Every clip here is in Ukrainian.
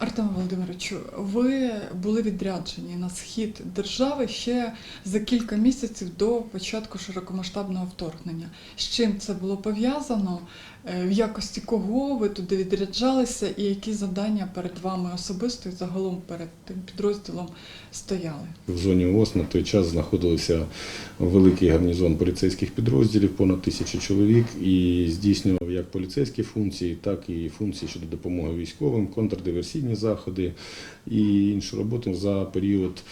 Артем Володимировичу, ви були відряджені на схід держави ще за кілька місяців до початку широкомасштабного вторгнення. З чим це було пов'язано? Е, В якості кого ви туди відряджалися, і які завдання перед вами особисто і загалом перед тим підрозділом стояли? В зоні ООС на той час знаходився великий гарнізон поліцейських підрозділів, понад тисячу чоловік, і здійснював як поліцейські функції, так і функції щодо допомоги військовим, контрдиверсійні заходи і іншу роботу за період.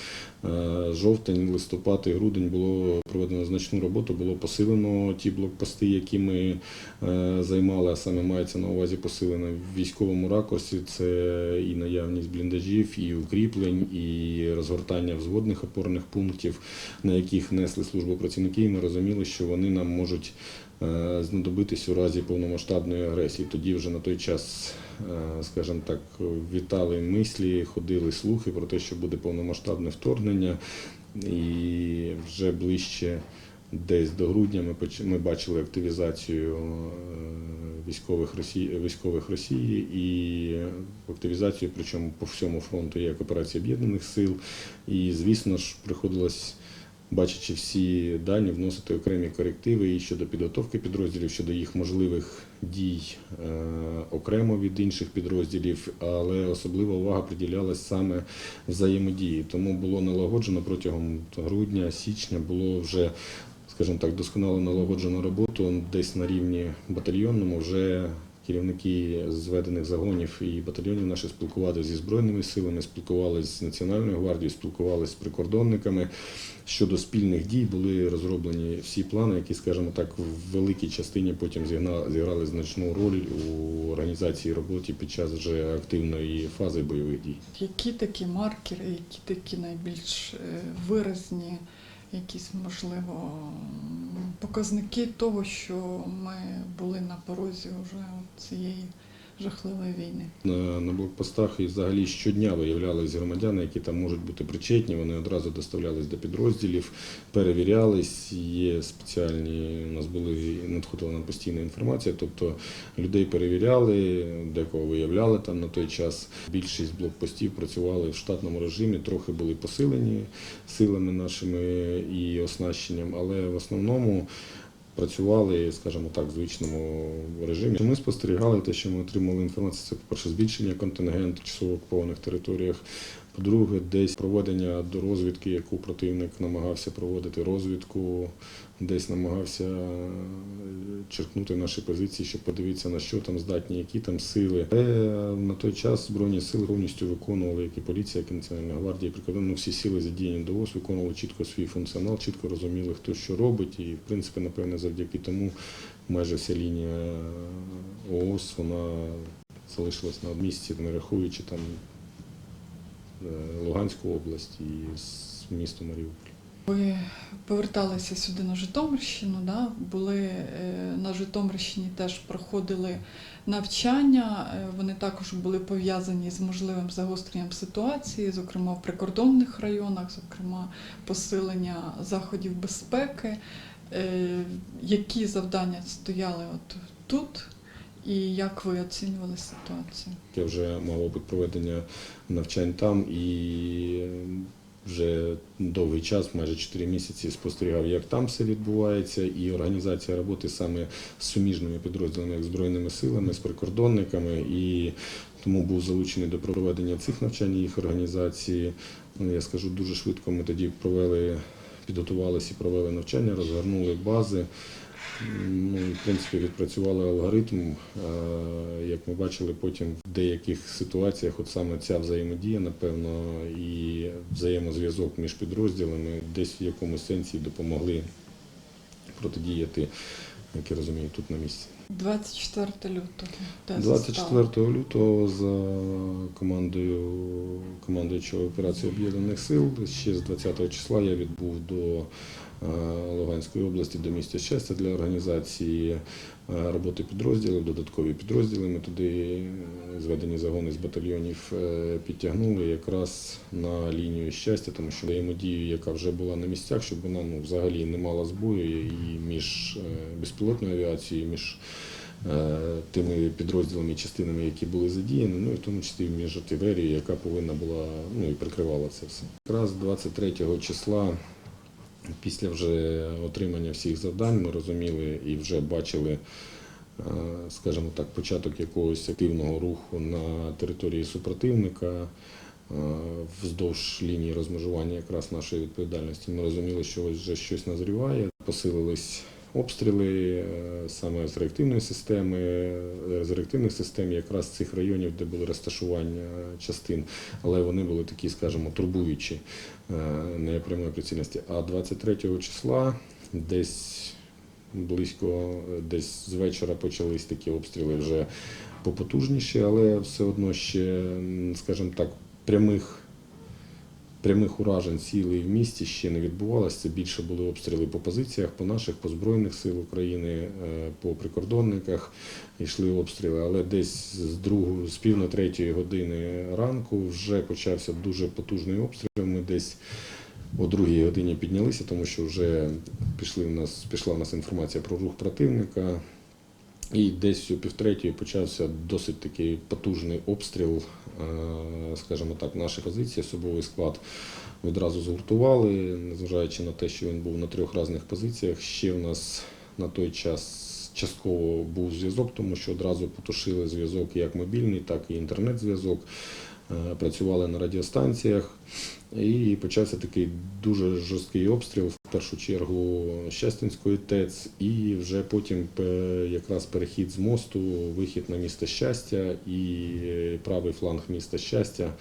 Е, Жовтень, листопад і грудень було проведено значну роботу, було посилено ті блокпости, які ми е, займали, а саме мається на увазі посилено в військовому ракурсі. Це і наявність бліндажів, і укріплень, і розгортання взводних опорних пунктів, на яких несли службу працівники. І ми розуміли, що вони нам можуть знадобитись у разі повномасштабної агресії. Тоді вже на той час, е, скажімо так, вітали мислі, ходили слухи про те, що буде повномасштабне вторгнення, і вже ближче. Десь до грудня ми ми бачили активізацію е, військових Росії, військових Росії і активізацію, причому по всьому фронту як операція об'єднаних сил. І звісно ж приходилось, бачачи всі дані, вносити окремі корективи і щодо підготовки підрозділів, щодо їх можливих дій е, окремо від інших підрозділів, але особлива увага приділялась саме взаємодії. Тому було налагоджено протягом грудня, січня було вже скажімо так, досконало налагоджено роботу десь на рівні батальйонному. Вже керівники зведених загонів і батальйонів наші спілкувалися зі збройними силами, спілкувалися з Національною гвардією, спілкувалися з прикордонниками. Щодо спільних дій були розроблені всі плани, які, скажімо так, в великій частині потім зіграли значну роль у організації роботи під час вже активної фази бойових дій. Які такі маркери, які такі найбільш е, виразні, якісь, можливо, показники того, що ми були на порозі вже цієї жахливої війни? На, блокпостах і взагалі щодня виявлялись громадяни, які там можуть бути причетні. Вони одразу доставлялись до підрозділів, перевірялись. Є спеціальні, у нас були надходила нам постійна інформація. Тобто людей перевіряли, декого виявляли там на той час. Більшість блокпостів працювали в штатному режимі, трохи були посилені силами нашими і оснащенням, але в основному працювали, скажімо так, в звичному режимі. Ми спостерігали те, що ми отримали інформацію. Це, по-перше, збільшення контингенту часово окупованих територіях. По-друге, десь проведення до розвідки, яку противник намагався проводити розвідку, десь намагався е, черкнути наші позиції, щоб подивитися, на що там здатні, які там сили. Але на той час Збройні сили повністю виконували, як і поліція, як і Національна гвардія, прикордонно всі сили задіяні до ОС, виконували чітко свій функціонал, чітко розуміли, хто що робить. І, в принципі, напевне, завдяки тому майже вся лінія ООС вона залишилась на місці, не рахуючи там е, Луганську область і місто Маріуполь. Ви поверталися сюди на Житомирщину, да? були е, на Житомирщині, теж проходили навчання. е, Вони також були пов'язані з можливим загостренням ситуації, зокрема в прикордонних районах, зокрема посилення заходів безпеки. Е, Які завдання стояли от тут, і як ви оцінювали ситуацію? Я вже мав опит проведення навчань там і вже довгий час, майже 4 місяці, спостерігав, як там все відбувається, і організація роботи саме з суміжними підрозділами, як Збройними силами, з прикордонниками. І тому був залучений до проведення цих навчань їх організації. Ну, я скажу дуже швидко. Ми тоді провели, підготувалися і провели навчання, розгорнули бази. І, в принципі, відпрацювали алгоритм. Е, Як ми бачили потім в деяких ситуаціях, от саме ця взаємодія, напевно, і взаємозв'язок між підрозділами десь в якомусь сенсі допомогли протидіяти, як я розумію, тут на місці. 24 лютого. де 24 лютого за командою командуючого операції Об'єднаних Сил ще з 20 числа я відбув до Луганської області до місця щастя для організації е, роботи підрозділів, додаткові підрозділи. Ми туди е, зведені загони з батальйонів е, підтягнули якраз на лінію щастя, тому що взаємодію, яка вже була на місцях, щоб вона ну, взагалі не мала збою і між е, безпілотною авіацією, між е, тими підрозділами і частинами, які були задіяні, ну і в тому числі між артилерією, яка повинна була ну і прикривала це все. Якраз 23 числа. Після вже отримання всіх завдань ми розуміли і вже бачили, е, скажімо так, початок якогось активного руху на території супротивника е, вздовж лінії розмежування якраз нашої відповідальності. Ми розуміли, що ось вже щось назріває. Посилились обстріли е, саме з реактивної системи, з реактивних систем, якраз цих районів, де були розташування частин, але вони були такі, скажімо, турбуючі е, не прямої прицільності. А 23 числа десь близько, десь з вечора почались такі обстріли вже попотужніші, але все одно ще, скажімо так, прямих. Прямих уражень цілей в місті ще не відбувалося. Це більше були обстріли по позиціях, по наших, по Збройних сил України, е, по прикордонниках йшли обстріли. Але десь з другої, з пів на третьої години ранку вже почався дуже потужний обстріл. Ми десь о другій годині піднялися, тому що вже пішли в нас, пішла в нас інформація про рух противника. І десь о півтретьої почався досить такий потужний обстріл, е, скажімо так, наші позиції, особовий склад відразу згуртували, незважаючи на те, що він був на трьох різних позиціях. Ще в нас на той час частково був зв'язок, тому що одразу потушили зв'язок як мобільний, так і інтернет-зв'язок. Е, Працювали на радіостанціях, і почався такий дуже жорсткий обстріл, в першу чергу Щастинської ТЕЦ, і вже потім якраз перехід з мосту, вихід на місто щастя і е, правий фланг міста щастя,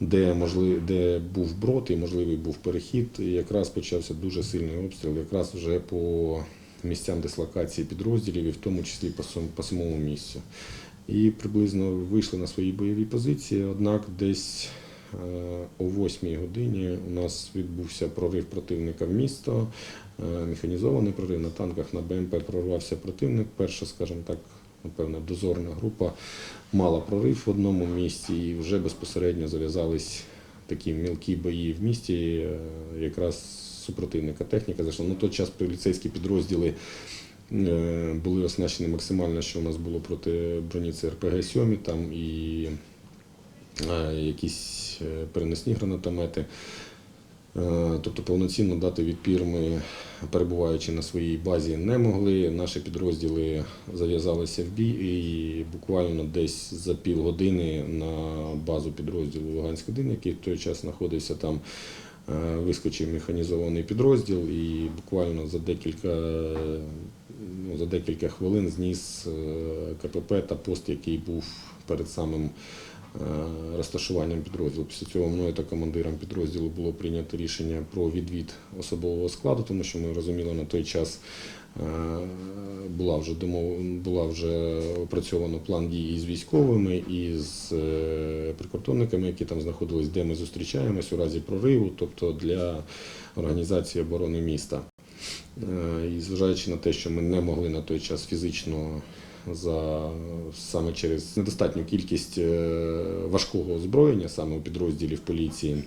де, можливо, де був брод і можливий був перехід. І якраз почався дуже сильний обстріл, якраз вже по місцям дислокації підрозділів, і в тому числі по, самому місцю. І приблизно вийшли на свої бойові позиції, однак десь о 8 годині у нас відбувся прорив противника в місто, е, механізований прорив на танках на БМП прорвався противник. Перша, скажімо так, напевно, дозорна група мала прорив в одному місці і вже безпосередньо зав'язались такі мілкі бої в місті. е, Якраз супротивника техніка зайшла. На той час поліцейські підрозділи е, були оснащені максимально, що у нас було проти броні це РПГ-7, там і е, якісь е, переносні гранатомети. Е, Тобто повноцінно дати відпір ми, перебуваючи на своїй базі, не могли. Наші підрозділи зав'язалися в бій і буквально десь за півгодини на базу підрозділу Луганськ 1 який в той час знаходився там, е, вискочив механізований підрозділ і буквально за декілька, е, ну, за декілька хвилин зніс е, КПП та пост, який був перед самим е, розташуванням підрозділу. Після цього мною та командиром підрозділу було прийнято рішення про відвід особового складу, тому що ми розуміли на той час. е, Була вже домов... була вже опрацьовано план дій з військовими і з е, прикордонниками, які там знаходились, де ми зустрічаємось у разі прориву, тобто для організації оборони міста. Е, І зважаючи на те, що ми не могли на той час фізично за саме через недостатню кількість е, важкого озброєння, саме у підрозділів поліції,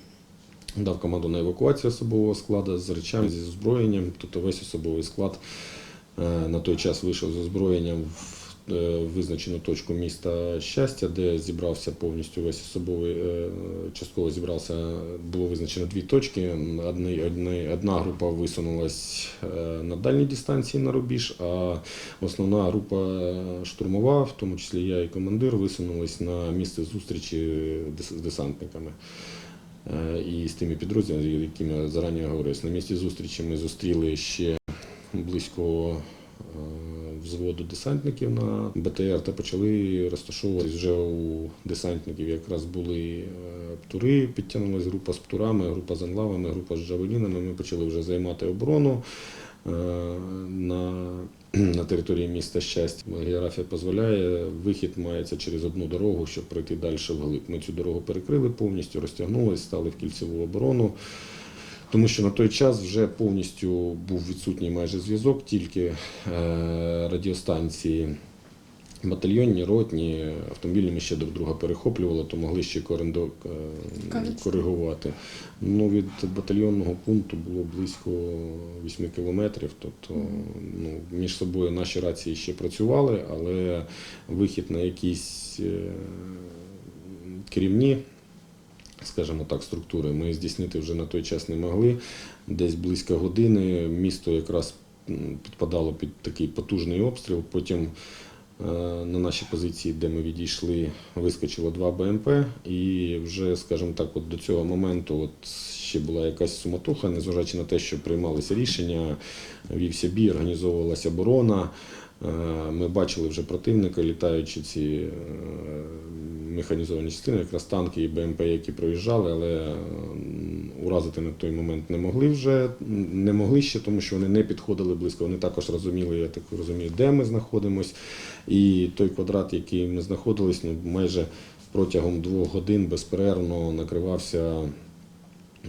дав команду на евакуацію особового складу з речами, зі озброєнням. Тобто весь особовий склад е, на той час вийшов з озброєнням в визначену точку міста щастя, де зібрався повністю весь особовий, е, частково зібрався, було визначено дві точки. Одні, одні, одна група висунулась е, на дальній дистанції на рубіж, а основна група штурмова, в тому числі я і командир, висунулись на місце зустрічі з десантниками. Е, І з тими підрозділами, якими я зарані говорив. На місці зустрічі ми зустріли ще близько е, взводу десантників на БТР та почали розташовуватись вже у десантників. Якраз були е, птури, підтягнулася група з птурами, група з анлавами, група з джавелінами. Ми почали вже займати оборону е, на, на території міста щастя. Географія дозволяє, вихід мається через одну дорогу, щоб пройти далі вглиб. Ми цю дорогу перекрили повністю, розтягнулися, стали в кільцеву оборону. Тому що на той час вже повністю був відсутній майже зв'язок, тільки е, радіостанції Батальйонні, ротні, автомобільні ми ще друг друга перехоплювали, то могли ще корендо, е, коригувати. Ну, від батальйонного пункту було близько 8 кілометрів. Тобто ну, між собою наші рації ще працювали, але вихід на якісь е, керівні, скажімо так, структури ми здійснити вже на той час не могли. Десь близько години місто якраз підпадало під такий потужний обстріл. Потім е, на наші позиції, де ми відійшли, вискочило два БМП, і вже, скажімо так, от до цього моменту от ще була якась суматоха, незважаючи на те, що приймалися рішення, вівся бій, організовувалася оборона. Е, Ми бачили вже противника, літаючи ці е, механізовані частини, якраз танки і БМП, які проїжджали, але уразити на той момент не могли вже, не могли ще, тому що вони не підходили близько. Вони також розуміли, я так розумію, де ми знаходимось. І той квадрат, який ми знаходились, ну, майже протягом двох годин безперервно накривався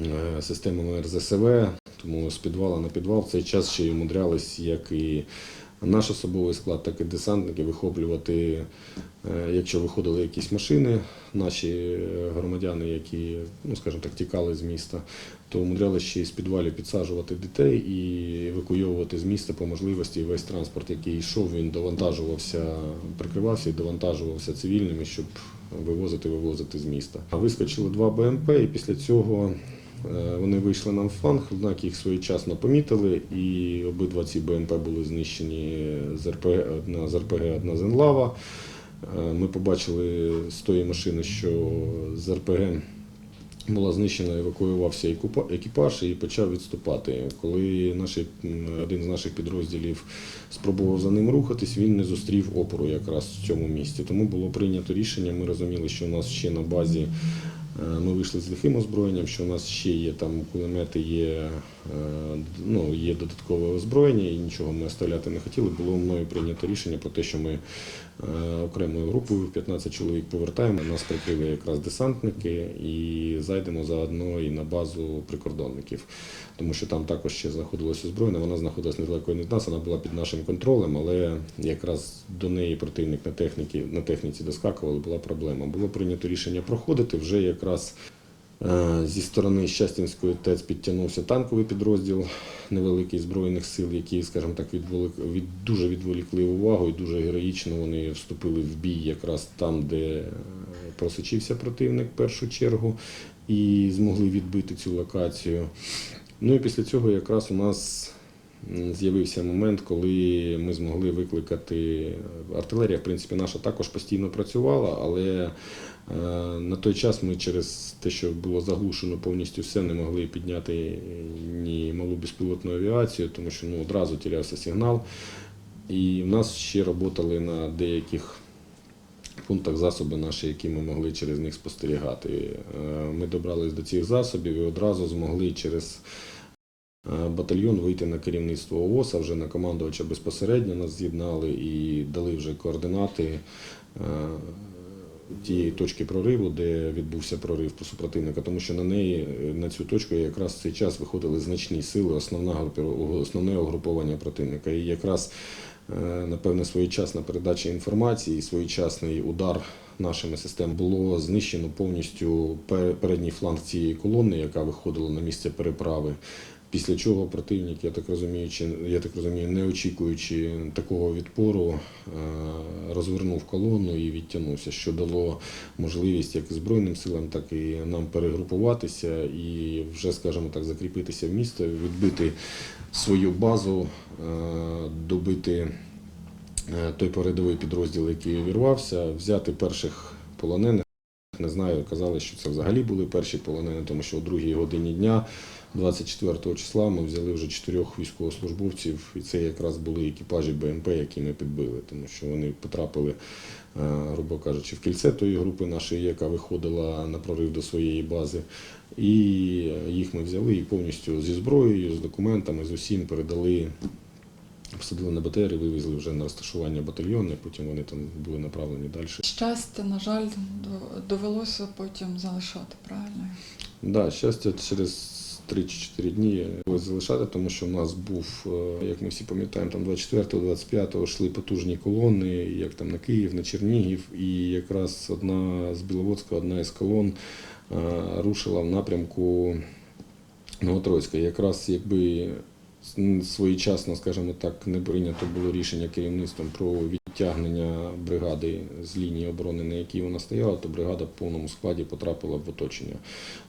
е, системами РЗСВ, тому з підвала на підвал в цей час ще й умудрялись, як і наш особовий склад, так і десантники вихоплювати, е, якщо виходили якісь машини, наші е, громадяни, які, ну скажімо так, тікали з міста, то умудрялися ще й з підвалів підсаджувати дітей і евакуйовувати з міста по можливості весь транспорт, який йшов, він довантажувався, прикривався і довантажувався цивільними, щоб вивозити, вивозити з міста. Вискочили два БМП, і після цього вони вийшли нам в фланг, однак їх своєчасно помітили, і обидва ці БМП були знищені з РПГ, одна з РПГ, одна з Енлава. Е, Ми побачили з тої машини, що з РПГ була знищена, евакуювався екіпаж і почав відступати. Коли наші, один з наших підрозділів спробував за ним рухатись, він не зустрів опору якраз в цьому місці. Тому було прийнято рішення. Ми розуміли, що у нас ще на базі е, ми вийшли з лихим озброєнням, що у нас ще є там кулемети, є, е, ну, є додаткове озброєння, і нічого ми оставляти не хотіли. Було мною прийнято рішення про те, що ми е, окремою групою 15 чоловік повертаємо. Нас прикрили якраз десантники і зайдемо заодно і на базу прикордонників, тому що там також ще знаходилося озброєння. Вона знаходилась недалеко від нас, вона була під нашим контролем, але якраз до неї противник на техніці, на техніці доскакували, була проблема. Було прийнято рішення проходити вже якраз. Е, Зі сторони Щастінської ТЕЦ підтягнувся танковий підрозділ невеликий збройних сил, які, скажімо так, відволік, від, дуже відволікли увагу і дуже героїчно вони вступили в бій якраз там, де е, просочився противник в першу чергу, і змогли відбити цю локацію. Ну і після цього якраз у нас з'явився момент, коли ми змогли викликати артилерія. В принципі, наша також постійно працювала, але Е, На той час ми через те, що було заглушено повністю все, не могли підняти ні малу безпілотну авіацію, тому що ну, одразу тірявся сигнал. І в нас ще працювали на деяких пунктах засоби наші, які ми могли через них спостерігати. Е, Ми добрались до цих засобів і одразу змогли через е, батальйон вийти на керівництво ООС, а вже на командувача безпосередньо нас з'єднали і дали вже координати е, тієї точки прориву, де відбувся прорив по супротивника, тому що на неї, е, на цю точку якраз в цей час виходили значні сили, основна основне угруповання противника. І якраз, е, напевне, своєчасна передача інформації, своєчасний удар нашими системами було знищено повністю пе- передній фланг цієї колони, яка виходила на місце переправи. Після чого противник, я так розумію, чи- я так розумію, не очікуючи такого відпору, е, розвернув колону і відтягнувся, що дало можливість як Збройним силам, так і нам перегрупуватися і вже, скажімо так, закріпитися в місто, відбити свою базу, е, добити е, той передовий підрозділ, який увірвався, взяти перших полонених. Не знаю, казали, що це взагалі були перші полонені, тому що о другій годині дня, 24 числа, ми взяли вже чотирьох військовослужбовців, і це якраз були екіпажі БМП, які ми підбили, тому що вони потрапили, е, грубо кажучи, в кільце тої групи нашої, яка виходила на прорив до своєї бази. І їх ми взяли і повністю зі зброєю, з документами, з усім передали. Посадили на БТР і вивезли вже на розташування батальйони, потім вони там були направлені далі. Щастя, на жаль, до- довелося потім залишати, правильно? Да, щастя, через 3 чи 4 дні залишати, тому що в нас був, е, як ми всі пам'ятаємо, там 24-25 йшли потужні колони, як там на Київ, на Чернігів, і якраз одна з Біловодська, одна із колон е, рушила в напрямку Новотроїцька. Якраз якби своєчасно, скажімо так, не прийнято було рішення керівництвом про відтягнення бригади з лінії оборони, на якій вона стояла, то бригада в повному складі потрапила в оточення.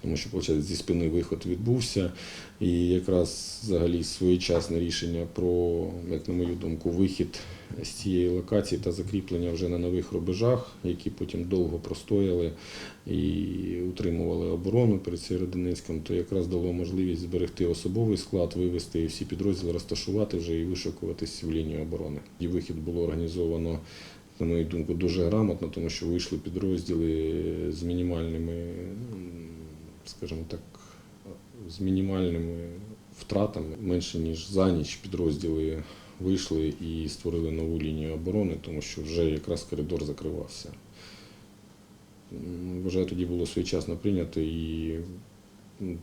Тому що виходить, зі спини виход відбувся, і якраз взагалі своєчасне рішення про, як на мою думку, вихід з цієї локації та закріплення вже на нових рубежах, які потім довго простояли і утримували оборону перед Сєвєродонецьком, то якраз дало можливість зберегти особовий склад, вивести всі підрозділи, розташувати вже і вишикуватись в лінію оборони. І вихід було організовано. На мою думку, дуже грамотно, тому що вийшли підрозділи з мінімальними, скажімо так, з мінімальними втратами. Менше ніж за ніч підрозділи вийшли і створили нову лінію оборони, тому що вже якраз коридор закривався. Вважаю, тоді було своєчасно прийнято і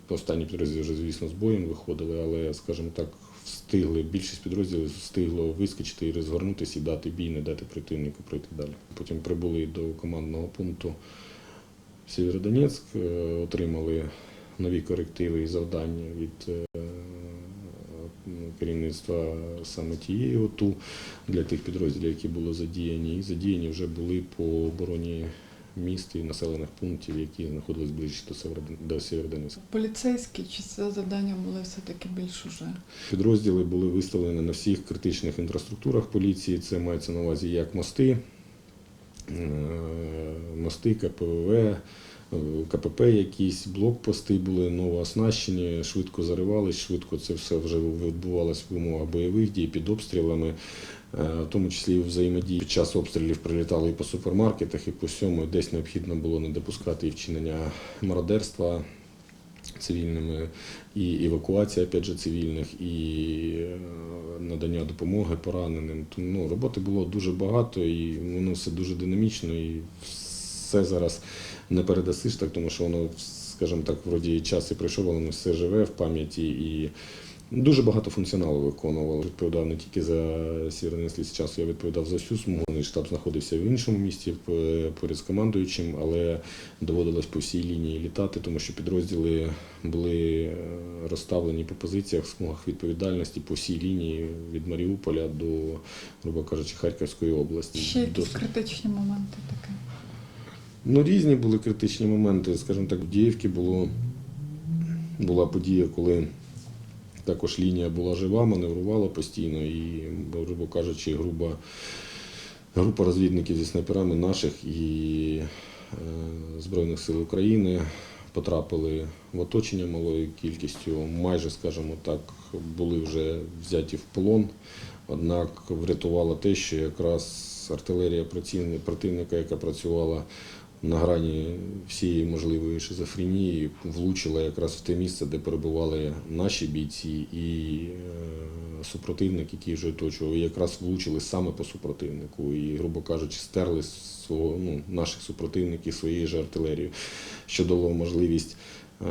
останні підрозділи вже, звісно, з боєм виходили, але, скажімо так, встигли, більшість підрозділів встигло вискочити і розгорнутися і дати бій, не дати противнику пройти далі. Потім прибули до командного пункту Сєвєродонецьк, е, отримали нові корективи і завдання від е, керівництва саме тієї ОТУ для тих підрозділів, які були задіяні. І задіяні вже були по обороні міст і населених пунктів, які знаходились ближче до до Сєвєродонецька. Поліцейські чи це завдання були все-таки більш уже? Підрозділи були виставлені на всіх критичних інфраструктурах поліції. Це мається на увазі як мости, е, мости, КПВВ, КПП якісь, блокпости були новооснащені, швидко заривались, швидко це все вже відбувалося в умовах бойових дій під обстрілами. Е, В тому числі і взаємодії під час обстрілів прилітали і по супермаркетах, і по всьому. Десь необхідно було не допускати і вчинення мародерства цивільними, і евакуація опять же, цивільних, і е, надання допомоги пораненим. Тому ну, роботи було дуже багато, і воно все дуже динамічно, і все зараз не передасиш так, тому що воно, скажімо так, вроді час і прийшов, але воно все живе в пам'яті і. Дуже багато функціоналу виконували. Відповідав не тільки за Сєвєродонецький часу, я відповідав за всю смугу. Штаб знаходився в іншому місті поряд з командуючим, але доводилось по всій лінії літати, тому що підрозділи були е, розставлені по позиціях, смугах відповідальності по всій лінії від Маріуполя до, грубо кажучи, Харківської області. Ще якісь критичні моменти таке. Ну, різні були критичні моменти. Скажімо так, в Діївці було, була подія, коли також лінія була жива, маневрувала постійно і, грубо кажучи, груба, група розвідників зі снайперами наших і е, Збройних сил України потрапили в оточення малою кількістю. Майже, скажімо так, були вже взяті в полон. Однак врятувало те, що якраз артилерія противни- противника, яка працювала на грані всієї можливої шизофренії, влучила якраз в те місце, де перебували наші бійці і е, супротивник, який вже оточував, якраз влучили саме по супротивнику. І, грубо кажучи, стерли свого, ну, наших супротивників своєю ж артилерією, що дало можливість е,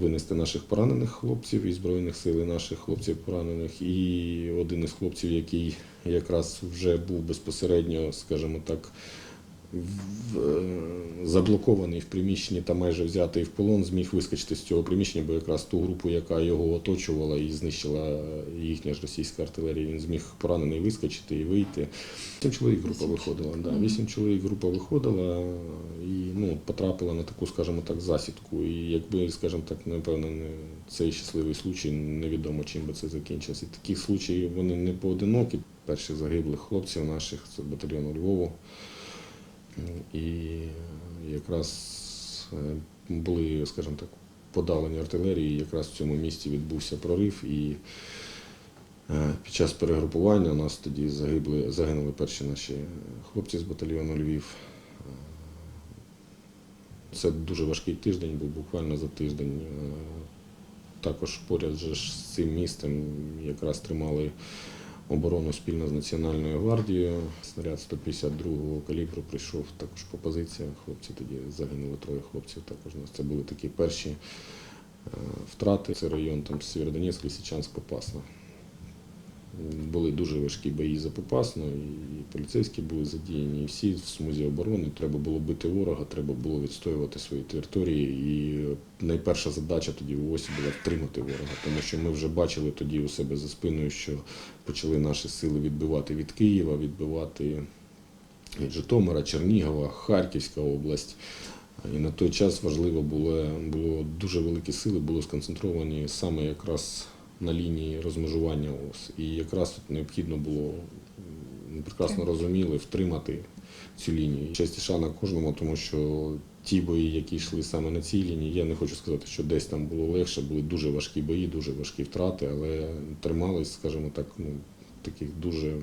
винести наших поранених хлопців і Збройних сил наших хлопців поранених. І один із хлопців, який якраз вже був безпосередньо, скажімо так, заблокований в приміщенні та майже взятий в полон, зміг вискочити з цього приміщення, бо якраз ту групу, яка його оточувала і знищила їхня ж російська артилерія, він зміг поранений вискочити і вийти. Вісім чоловік група виходила. Да, вісім чоловік група виходила і ну, потрапила на таку, скажімо так, засідку. І якби, скажімо так, напевно, не цей щасливий случай, невідомо чим би це закінчилося. І такі случаї вони не поодинокі. Перших загиблих хлопців наших це батальйону Львову. І якраз е, були, скажімо так, подалені артилерії, і якраз в цьому місці відбувся прорив. І е, під час перегрупування у нас тоді загибли, загинули перші наші хлопці з батальйону Львів. Е, Це дуже важкий тиждень, був буквально за тиждень. Також поряд же з цим містом якраз тримали оборону спільно з Національною гвардією. Снаряд 152-го калібру прийшов також по позиціях. Хлопці тоді загинули троє хлопців. Також у нас це були такі перші втрати. Це район там Сєвєродонецьк, Лисичанськ, Попасна. Були дуже важкі бої за Попасну, і поліцейські були задіяні, і всі в смузі оборони. Треба було бити ворога, треба було відстоювати свої території. І найперша задача тоді в ОСі була втримати ворога, тому що ми вже бачили тоді у себе за спиною, що почали наші сили відбивати від Києва, відбивати від Житомира, Чернігова, Харківська область. І на той час важливо було, було дуже великі сили, були сконцентровані саме якраз на лінії розмежування ОС. І якраз тут необхідно було, прекрасно розуміли, втримати цю лінію. Честь і шана кожному, тому що ті бої, які йшли саме на цій лінії, я не хочу сказати, що десь там було легше, були дуже важкі бої, дуже важкі втрати, але тримались, скажімо так, ну, таких дуже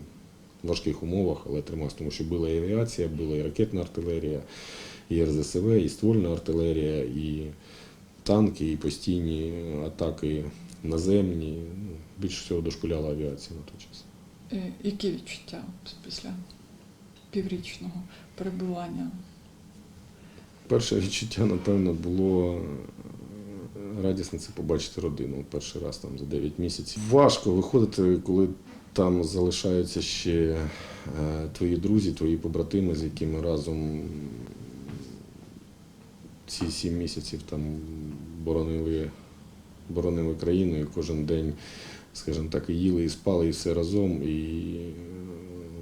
важких умовах, але трималися, тому що була і авіація, була і ракетна артилерія, і РЗСВ, і ствольна артилерія, і танки, і постійні атаки наземні. Ну, більше всього дошкуляла авіація на той час. Які відчуття після піврічного перебування? Перше відчуття, напевно, було е, радісне це побачити родину перший раз там за 9 місяців. Важко виходити, коли там залишаються ще е, твої друзі, твої побратими, з якими разом ці 7 місяців там боронили, боронили країну і кожен день, скажімо так, і їли, і спали, і все разом. І е,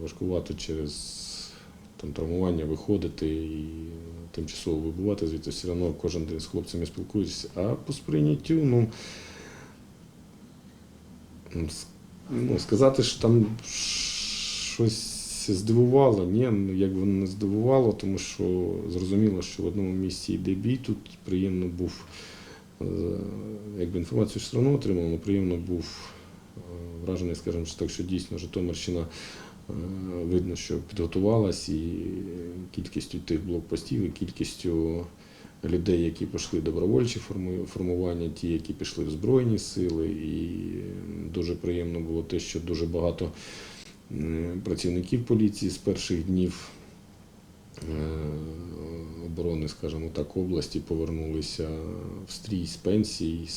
важкувато через там, травмування виходити і тимчасово вибувати звідти, все одно кожен день з хлопцями спілкуєшся. А по сприйняттю, ну, ну, ну сказати, що там щось здивувало, ні, ну як воно не здивувало, тому що зрозуміло, що в одному місці йде бій, тут приємно був, якби інформацію все одно отримав, але приємно був е, вражений, скажімо так, що дійсно Житомирщина Е, Видно, що підготувалась і кількістю тих блокпостів, і кількістю людей, які пішли добровольчі формування, ті, які пішли в Збройні сили. І дуже приємно було те, що дуже багато е, працівників поліції з перших днів е, оборони, скажімо так, області повернулися в стрій з пенсій,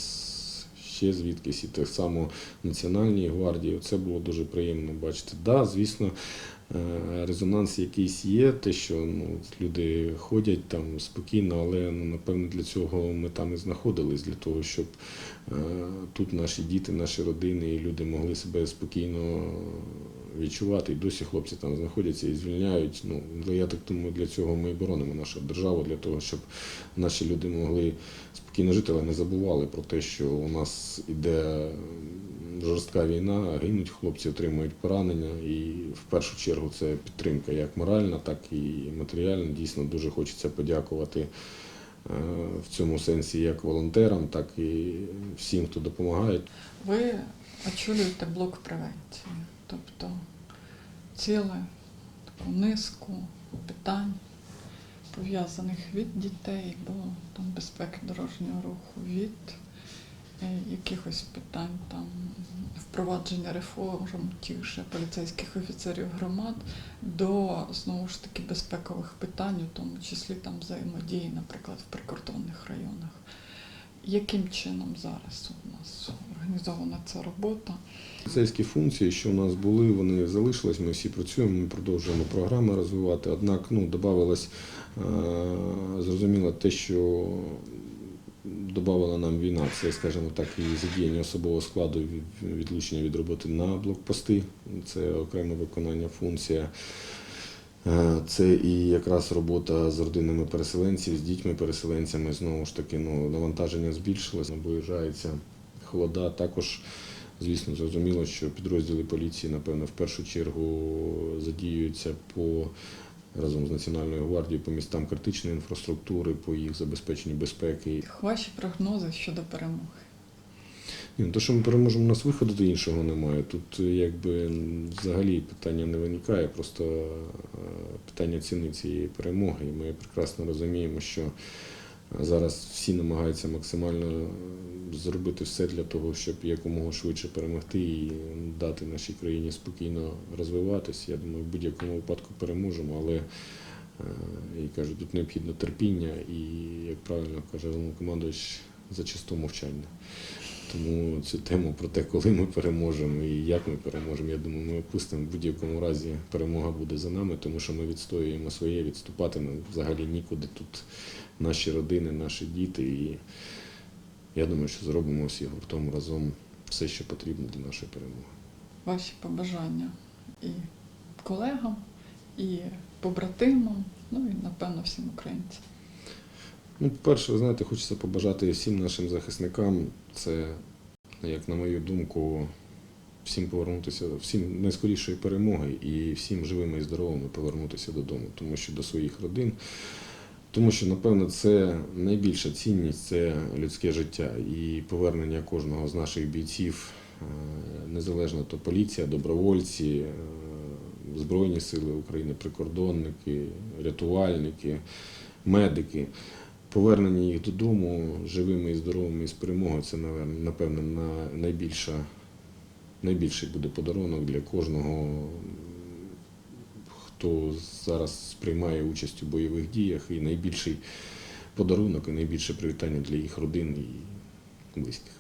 ще звідкись, і так само Національній гвардії. Це було дуже приємно бачити. Да, звісно, резонанс якийсь є, те, що ну, люди ходять там спокійно, але ну, напевно для цього ми там і знаходились, для того, щоб е, тут наші діти, наші родини і люди могли себе спокійно відчувати. І досі хлопці там знаходяться і звільняють. Ну, я так думаю, для цього ми і боронимо нашу державу, для того, щоб наші люди могли спокійно жити, але не забували про те, що у нас іде жорстка війна, гинуть хлопці, отримують поранення, і в першу чергу це підтримка як моральна, так і матеріальна. Дійсно, дуже хочеться подякувати е, в цьому сенсі як волонтерам, так і всім, хто допомагає. Ви очолюєте блок превенції, тобто ціле низку питань, пов'язаних від дітей до там, безпеки дорожнього руху, від якихось питань там, впровадження реформ тих же поліцейських офіцерів громад до знову ж таки безпекових питань, у тому числі там взаємодії, наприклад, в прикордонних районах. Яким чином зараз у нас організована ця робота? Поліцейські функції, що у нас були, вони залишились. Ми всі працюємо, ми продовжуємо програми розвивати. Однак, ну, додавалось е, зрозуміло те, що додавала нам війна. Це, скажімо так, і задіяння особового складу відлучення від роботи на блокпости. Це окреме виконання функція. Е, Це і якраз робота з родинами переселенців, з дітьми-переселенцями. Знову ж таки, ну, навантаження збільшилось, наближається холода. Також, звісно, зрозуміло, що підрозділи поліції, напевно, в першу чергу задіюються по разом з Національною гвардією по містам критичної інфраструктури, по їх забезпеченню безпеки. Ваші прогнози щодо перемоги? Ні, ну, Те, що ми переможемо, у нас виходу до іншого немає. Тут е, якби взагалі питання не виникає, просто е, питання ціни цієї перемоги. І ми прекрасно розуміємо, що зараз всі намагаються максимально е, зробити все для того, щоб якомога швидше перемогти і дати нашій країні спокійно розвиватися. Я думаю, в будь-якому випадку переможемо, але е, і кажу, тут необхідно терпіння і, як правильно каже головнокомандувач, зачасту мовчання. Тому цю тему про те, коли ми переможемо і як ми переможемо, я думаю, ми опустимо. В будь-якому разі перемога буде за нами, тому що ми відстоюємо своє, відступати нам взагалі нікуди. Тут наші родини, наші діти. І я думаю, що зробимо всі гуртом разом все, що потрібно для нашої перемоги. Ваші побажання і колегам, і побратимам, ну і напевно всім українцям. Ну, перше, ви знаєте, хочеться побажати всім нашим захисникам. Це, як на мою думку, всім повернутися, всім найскорішої перемоги і всім живими і здоровими повернутися додому, тому що до своїх родин. Тому що, напевно, це найбільша цінність це людське життя і повернення кожного з наших бійців, е, незалежно то поліція, добровольці, е, Збройні сили України, прикордонники, рятувальники, медики. Повернення їх додому живими і здоровими і з перемогою це, напевно, найбільша, найбільший буде подарунок для кожного, хто зараз приймає участь у бойових діях, і найбільший подарунок, і найбільше привітання для їх родин і близьких.